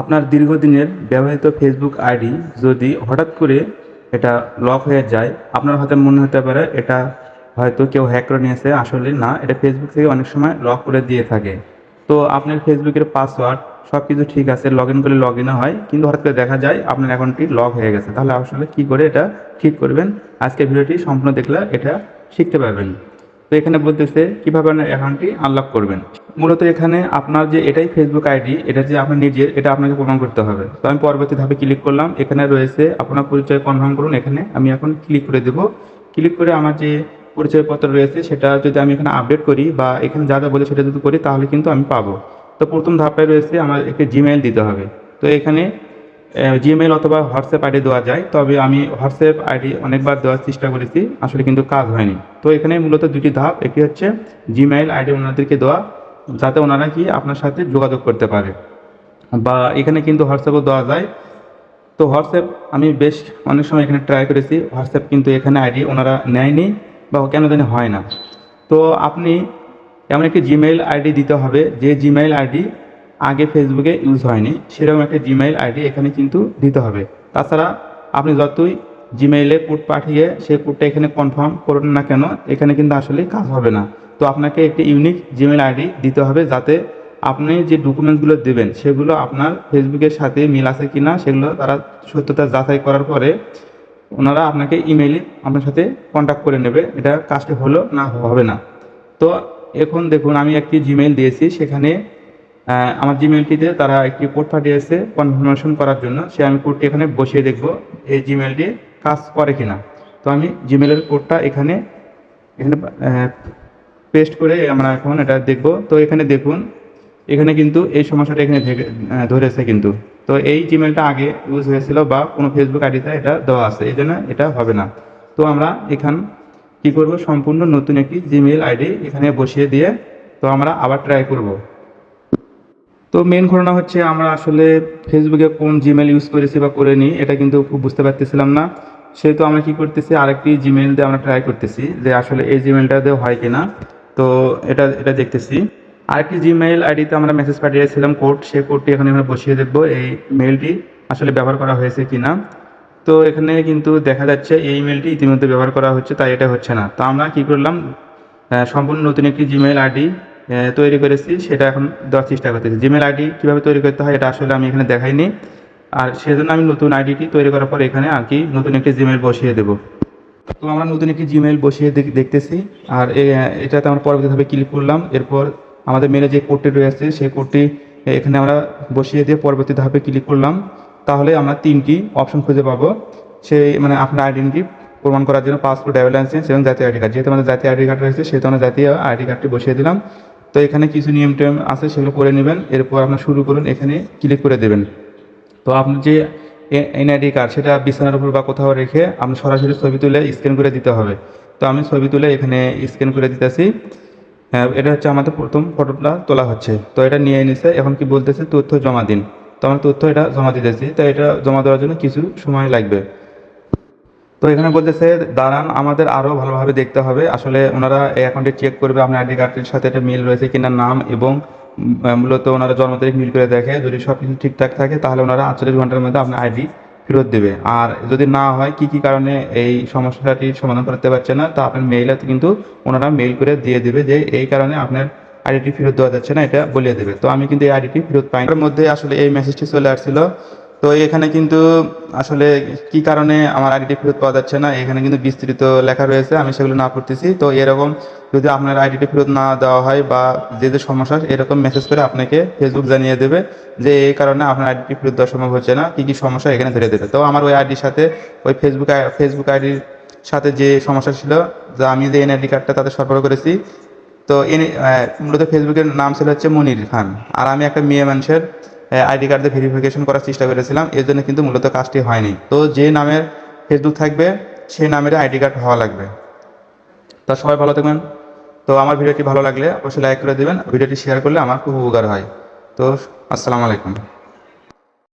আপনার দীর্ঘদিনের ব্যবহৃত ফেসবুক আইডি যদি হঠাৎ করে এটা লক হয়ে যায়, আপনার হয়তো মনে হতে পারে এটা হয়তো কেউ হ্যাক করে নিয়েছে। আসলে না, এটা ফেসবুক থেকে অনেক সময় লক করে দিয়ে থাকে। তো আপনার ফেসবুকের পাসওয়ার্ড সব কিছু ঠিক আছে লগ ইন করলে লগ ইনও হয়, কিন্তু হঠাৎ করে দেখা যায় আপনার অ্যাকাউন্টটি লক হয়ে গেছে। তাহলে আসলে কী করে এটা ঠিক করবেন? আজকে ভিডিওটি সম্পূর্ণ দেখলে এটা শিখতে পারবেন। তো এখানে বলতেছে কীভাবে আপনার অ্যাকাউন্টটি আনলক করবেন। মূলত এখানে আপনার যে এটাই ফেসবুক আইডি এটা যে আপনার নিজের এটা আপনাকে প্রমাণ করতে হবে। তো আমি পরবর্তী ধাপে ক্লিক করলাম। এখানে রয়েছে আপনার পরিচয় কনফার্ম করুন এখানে। আমি এখন ক্লিক করে দেব। ক্লিক করে আমার যে পরিচয়পত্র রয়েছে, সেটা যদি আমি এখানে আপডেট করি বা এখানে যা যা বলে সেটা যদি করি, তাহলে কিন্তু আমি পাবো। তো প্রথম ধাপে রয়েছে আমার একটি জিমেইল দিতে হবে। তো এখানে জিমেইল অথবা হোয়াটসঅ্যাপ আইডি দেওয়া যায়। তবে আমি হোয়াটসঅ্যাপ আইডি অনেকবার দেওয়ার চেষ্টা করেছি। আসলে কিন্তু কাজ হয়নি। তো এখানে মূলত দুটি ধাপ। একটি হচ্ছে জিমেইল আইডি ওনাদেরকে দেওয়া। যাতে ওনারা কি আপনার সাথে যোগাযোগ করতে পারে। বা এখানে কিন্তু হোয়াটসঅ্যাপও দেওয়া যায়। তো হোয়াটসঅ্যাপ আমি বেশ অনেক সময় এখানে ট্রাই করেছি। হোয়াটসঅ্যাপ কিন্তু এখানে আইডি ওনারা নেয়নি বা কেন জানি হয় না। তো আপনি এমন একটি জিমেইল আইডি দিতে হবে। যে জিমেইল আইডি আগে ফেসবুকে ইউজ হয়নি, সেরকম একটা জিমেইল আইডি এখানে কিন্তু দিতে হবে। তাছাড়া আপনি যতই জিমেইলে কোড পাঠিয়ে সেই কোডটা এখানে কনফার্ম করুন না কেন, এখানে কিন্তু আসলে কাজ হবে না। তো আপনাকে একটি ইউনিক জিমেল আইডি দিতে হবে যাতে আপনি যে ডকুমেন্টসগুলো দেবেন, সেগুলো আপনার ফেসবুকের সাথে মিল আছে কি না সেগুলো তারা সত্যতা যাচাই করার পরে ওনারা আপনাকে ইমেইলে আপনার সাথে কন্ট্যাক্ট করে নেবে। এটা কাজটি হলো না হবে না। তো এখন দেখুন, আমি একটি জিমেইল দিয়েছি, সেখানে আমার জিমেইলটিতে তারা একটি কোড পাঠিয়েছে কনফার্মেশন করার জন্য। সে আমি কোডটি এখানে বসিয়ে দেখব, এই জিমেইলটি কাজ করে কিনা। তো আমি জিমেলের কোডটা এখানে এখানে পেস্ট করে আমরা এখন এটা দেখব। তো এখানে দেখুন, এখানে কিন্তু এই সমস্যাটা এখানে ধরেছে কিন্তু। তো এই জিমেলটা আগে ইউজ হয়েছিল বা কোনো ফেসবুক আইডিতে এটা দেওয়া আছে, এই জন্য এটা হবে না। তো আমরা এখান কি করব? সম্পূর্ণ নতুন একটি জিমেল আইডি এখানে বসিয়ে দিয়ে, তো আমরা আবার ট্রাই করব। তো মেন ঘটনা হচ্ছে আমরা আসলে ফেসবুকে কোন জিমেল ইউজ করেছি বা করিনি, এটা কিন্তু খুব বুঝতে পারতেছিলাম না। সেহেতু আমরা কি করতেছি? আরেকটি জিমেল দিয়ে আমরা ট্রাই করতেছি যে আসলে এই জিমেলটা দিয়ে হয় কিনা। তো এটা এটা দেখতেছি। আর আরেকটি জিমেইল আইডিতে আমরা মেসেজ পাঠিয়েছিলাম কোড, সেই কোডটি এখানে আমরা বসিয়ে দেখব এই মেইলটি আসলে ব্যবহার করা হয়েছে কি না তো এখানে কিন্তু দেখা যাচ্ছে এই ইমেলটি ইতিমধ্যে ব্যবহার করা হচ্ছে, তাই এটা হচ্ছে না। তো আমরা কি করলাম? সম্পূর্ণ নতুন একটি জিমেইল আইডি তৈরি করেছি, সেটা এখন দেওয়ার চেষ্টা করতেছি। জিমেইল আইডি কীভাবে তৈরি করতে হয়, এটা আসলে আমি এখানে দেখাইনি। আর সেজন্য আমি নতুন আইডিটি তৈরি করার পর এখানে আর কি নতুন একটি জিমেইল বসিয়ে দেবো। তো আমরা নতুন একটি জিমেইল বসিয়ে দেখ- দেখতেছি। আর এটাতে আমরা পরবর্তীভাবে ক্লিক করলাম। এরপর আমাদের মেলে যে কোডটি রয়েছে, সেই কোডটি এখানে আমরা বসিয়ে দিয়ে পরবর্তী ধাপে ক্লিক করলাম। তাহলে আমরা তিনটি অপশন খুঁজে পাবো। সেই মানে আপনার আইডেন্টি প্রমাণ করার জন্য পাসপোর্ট ড্রাইভার লাইসেন্স এবং জাতীয় আইডি কার্ড যেহেতু আমাদের জাতীয় আইডি কার্ড রয়েছে, সেহেতু আমরা জাতীয় আইডি কার্ডটি বসিয়ে দিলাম। তো এখানে কিছু নিয়ম টিয়ম আছে, সেগুলো করে নেবেন। এরপর আপনার শুরু করুন, এখানে ক্লিক করে দেবেন। তো আপনার যে এনআইডি কার্ড, সেটা বিছানার উপর বা কোথাও রেখে আপনি সরাসরি ছবি তুলে স্ক্যান করে দিতে হবে। তো আমি ছবি তুলে এখানে স্ক্যান করে দিতেছি। হ্যাঁ এটা হচ্ছে আমাদের প্রথম ফটোটা তোলা হচ্ছে। তো এটা নিয়ে নিছে, এখন কি বলতেছে, তথ্য জমা দিন। তো আমার তথ্য এটা জমা দিতেছি, তো এটা জমা দেওয়ার জন্য কিছু সময় লাগবে। তো এখানে বলতেছে, দাঁড়ান, আমাদের আরও ভালোভাবে দেখতে হবে। আসলে ওনারা এই অ্যাকাউন্টে চেক করবে, আপনার আইডি কার্ডের সাথে এটা মিল রয়েছে কিনা, নাম এবং মূলত ওনারা জন্ম তারিখ মিল করে দেখে, যদি সব কিছু ঠিকঠাক থাকে, তাহলে ওনারা আটচল্লিশ ঘণ্টার মধ্যে আপনার আইডি ফেরত দেবে। আর যদি না হয়, কি কি কারণে এই সমস্যাটি সমাধান করতে পারছে না, তা আপনার মেইলে কিন্তু ওনারা মেইল করে দিয়ে দেবে যে এই কারণে আপনার আইডিটি ফেরত দেওয়া যাচ্ছে না, এটা বলিয়ে দেবে। তো আমি কিন্তু এই আইডিটি ফেরত পাই এর মধ্যে আসলে এই মেসেজটি চলে আসছিল। তো এখানে কিন্তু আসলে কি কারণে আমার আইডিটি ফেরত পাওয়া যাচ্ছে না, এখানে কিন্তু বিস্তৃত লেখা রয়েছে, আমি সেগুলো না পড়তেছি। তো এরকম যদি আপনার আইডিটি ফেরত না দেওয়া হয় বা যে যে সমস্যা এরকম মেসেজ করে আপনাকে ফেসবুক জানিয়ে দেবে যে এই কারণে আপনার আইডিটি ফেরত দেওয়া সম্ভব হচ্ছে না, কি কি সমস্যা এখানে ধরে দেবে। তো আমার ওই আইডির সাথে, ওই ফেসবুক ফেসবুক আইডির সাথে যে সমস্যা ছিল, যা আমি যে এনআইডি কার্ডটা তাদের সরবরাহ করেছি, তো এনে মূলত ফেসবুকের নাম ছিল হচ্ছে মনির খান। আর আমি একটা মেয়ে মানুষের আইডি কার্ড ভেরিফিকেশন করার চেষ্টা করেছিলাম, এর জন্য কিন্তু মূলত কাজটি হয়নি। তো যে নামের ফেসবুক থাকবে সেই নামের আইডি কার্ড হওয়া লাগবে। তা সবাই ভালো থাকবেন। তো আমার ভিডিওটি ভালো লাগলে অবশ্যই লাইক করে দেবেন। ভিডিওটি শেয়ার করলে আমার খুব উপকার হয়। তো, আসসালামু আলাইকুম।